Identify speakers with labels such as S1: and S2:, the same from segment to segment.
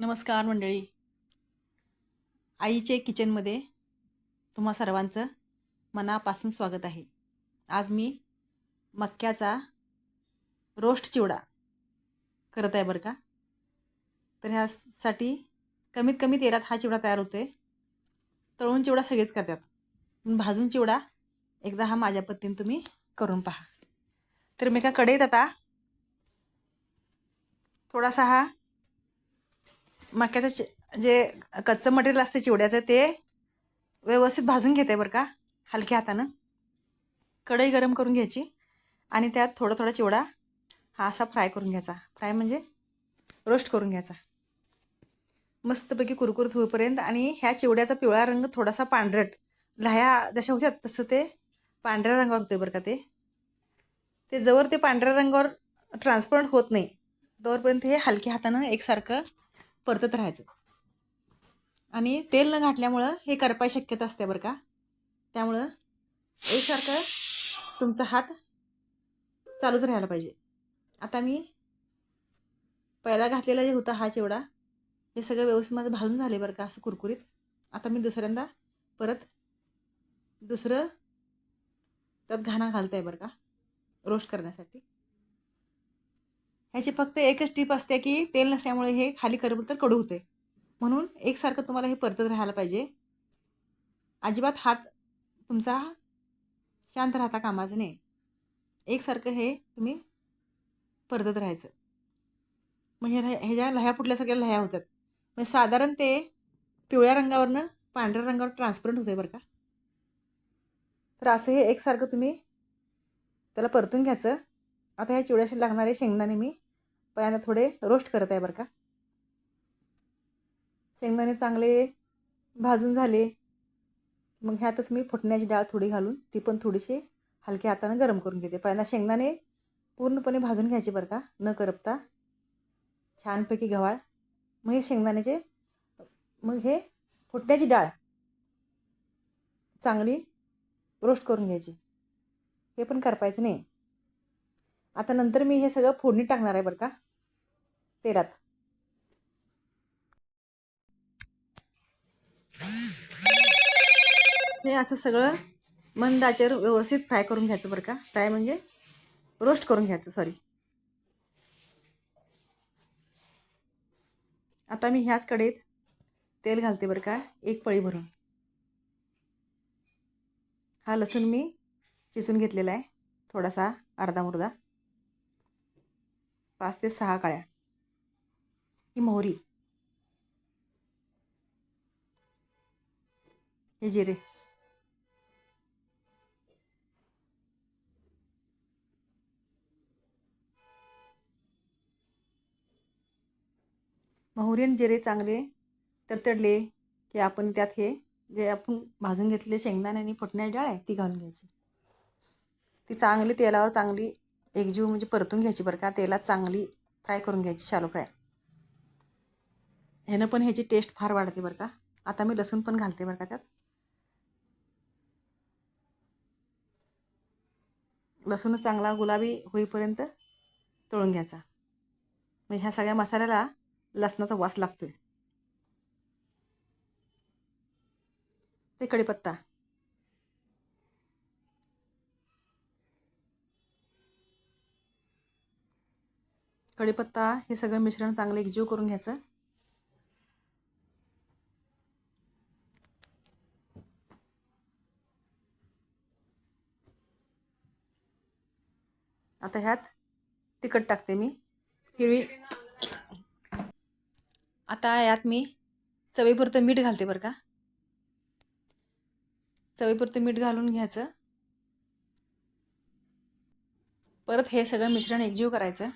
S1: नमस्कार मंडळी. आईचे किचनमध्ये तुम्हा सर्वांचं मनापासून स्वागत आहे. आज मी मक्याचा रोस्ट चिवडा करत आहे बरं का? तर ह्यासाठी कमीत कमी तेलात हा चिवडा तयार होतो आहे तळून चिवडा सगळेच करतात. पण भाजून चिवडा एकदा हा माझ्या पद्धतीने तुम्ही करून पहा. तर मी का कढईत आता थोडासा हा मक्याचं चि जे कच्चं मटेरियल असते चिवड्याचं ते व्यवस्थित भाजून घेते बरं का हलक्या हातानं. कढई गरम करून घ्यायची आणि त्यात थोडा थोडा चिवडा हा असा फ्राय करून घ्यायचा. फ्राय म्हणजे रोस्ट करून घ्यायचा. मस्तपैकी कुरकुरीत होईपर्यंत आणि ह्या चिवड्याचा पिवळा रंग थोडासा पांढरट लह्या जशा होत्या तसं ते पांढऱ्या रंगावर होते बरं का ते. ते जवळ ते पांढऱ्या रंगावर ट्रान्सपरंट होत नाही. तोवरपर्यंत हे हलक्या हातानं एकसारखं परतत राहायचं. आणि तेल न घातल्यामुळं हे करपाय शक्यता असते बरं का. त्यामुळं एकसारखं तुमचा हात चालूच राहायला पाहिजे. आता मी पहिला घातलेला जे होता हा चिवडा हे सगळं व्यवस्थित माझं भाजून झाले बरं का असं कुरकुरीत. आता मी दुसऱ्यांदा परत दुसरं त्यात घाणा घालत आहे बरं का रोस्ट करण्यासाठी. ह्याची फक्त एकच टीप असते की तेल नसल्यामुळे हे खाली करबल तर कडू होते. म्हणून एकसारखं तुम्हाला हे परतत राहायला पाहिजे. अजिबात हात तुमचा शांत राहता कामाचं नाही. एकसारखं हे तुम्ही परतत राहायचं. मग ह्याच्या लह्या फुटल्यासारख्या लह्या होतात म्हणजे साधारण ते पिवळ्या रंगावरनं पांढऱ्या रंगावर ट्रान्सपरंट होते बरं का? तर असं हे एकसारखं तुम्ही त्याला परतून घ्यायचं. आता ह्या चिवड्याशी लागणारे शेंगदाणे मी पहिल्यांदा थोडे रोस्ट करत आहे बरं का. शेंगदाणे चांगले भाजून झाले. मग ह्यातच मी फुटण्याची डाळ थोडी घालून ती पण थोडीशी हलक्या हातानं गरम करून घेते. पहिल्यांदा शेंगदाणे पूर्णपणे भाजून घ्यायचे बरं का न करपता. छानपैकी गव्हाळ मग हे शेंगदाण्याचे मग हे फुटण्याची डाळ चांगली रोस्ट करून घ्यायची. हे पण करपायचं नाही. आता नंतर मी हे सगळं फोडणी टाकणार आहे बरं का? तेलात. हे असं सगळं मंद आचेवर व्यवस्थित फ्राय करून घ्यायचं बरं का? फ्राय म्हणजे रोस्ट करून घ्यायचं सॉरी आता मी ह्याच कढईत तेल घालते बरं का? एक पळी भरून. हा लसूण मी चिसून घेतलेला आहे. थोडासा अर्धा मुर्दा. पाच ते सहा काळ्या. ही मोहरी. हे जिरे. मोहरी आणि जिरे चांगले तडतडले की आपण त्यात हे जे आपण भाजून घेतले शेंगदाणे आणि फुटण्याची डाळ आहे ती घालून घ्यायची. ती चांगली तेलावर चांगली एकजीव म्हणजे परतून घ्यायची बरं का तेलात चांगली फ्राय करून घ्यायची शालो फ्राय ह्यानं पण ह्याची टेस्ट फार वाढते बरं का. आता मी लसूण पण घालते बरं का त्यात. लसूण चांगला गुलाबी होईपर्यंत तळून घ्यायचा. म्हणजे ह्या सगळ्या मसाल्याला लसणाचा वास लागतोय. ते कढीपत्ता. कढीपत्ता हे सगळं मिश्रण चांगलं एकजीव करून घ्यायचं. आता ह्यात तिखट टाकते मी. हिरवी आता यात मी चवीपुरतं मीठ घालते बरं का. चवीपुरतं मीठ घालून घ्यायचं. परत हे सगळं मिश्रण एकजीव करायचं.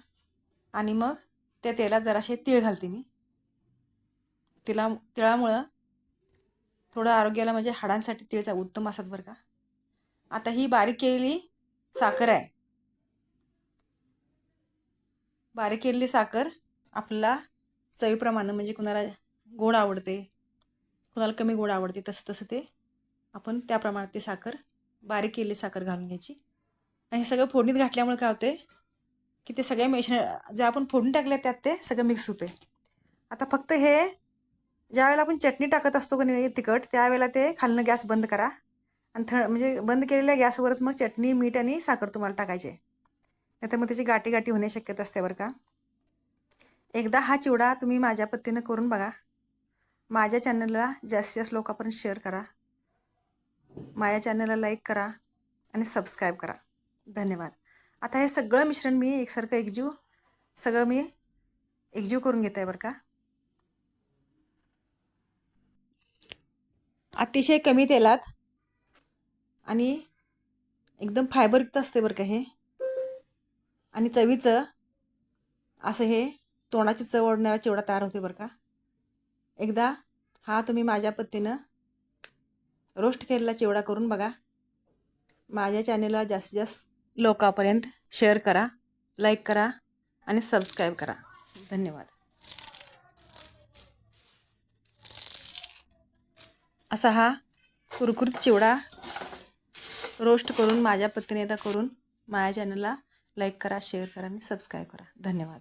S1: आणि मग त्या तेलात जराशे तीळ घालते मी. तिला तिळामुळं थोडं आरोग्याला म्हणजे हाडांसाठी तिळचा उत्तम असतात बरं का. आता ही बारीक केलेली साखर आहे. बारीक केलेली साखर आपल्याला चवीप्रमाणे म्हणजे कुणाला गोड आवडते कुणाला कमी गोड आवडते तसं तसं ते आपण त्या प्रमाणात ते साखर बारीक केलेली साखर घालून घ्यायची. आणि हे सगळं फोडणीत घातल्यामुळे काय होते की ते सगळे मेशन जे आपण फोडून टाकले त्यात ते सगळं मिक्स होते आता फक्त हे ज्यावेळेला आपण चटणी टाकत असतो की नाही तिखट त्यावेळेला ते खालनं गॅस बंद करा. आणि थ म्हणजे बंद केलेल्या गॅसवरच मग चटणी मीठ आणि साखर तुम्हाला टाकायचे नाहीतर मग त्याची गाठी गाठी होण्याची शक्यता असते बरं का. एकदा हा चिवडा तुम्ही माझ्या पद्धतीनं करून बघा. माझ्या चॅनलला जास्तीत जास्त लोकांपर्यंत शेअर करा. माझ्या चॅनलला लाईक करा आणि सबस्क्राईब करा. धन्यवाद. आता हे सगळं मिश्रण मी एकसारखं एकजीव सगळं मी एकजीव करून घेत आहे बरं का. अतिशय कमी तेलात आणि एकदम फायबरयुक्त असते बरं का हे. आणि चवीचं असं हे तोंडाची चव ओढणारा चिवडा तयार होते बरं का. एकदा हा तुम्ही माझ्या पद्धतीनं रोस्ट केलेला चिवडा करून बघा. माझ्या चॅनेलला जास्तीत जास्त लोकांपर्यंत शेअर करा लाईक करा आणि सबस्क्राईब करा. धन्यवाद. असा हा कुरकुरीत चिवडा रोस्ट करून माझ्या पद्धतीने करून माझ्या चॅनलला लाईक करा शेअर करा आणि सबस्क्राईब करा. धन्यवाद.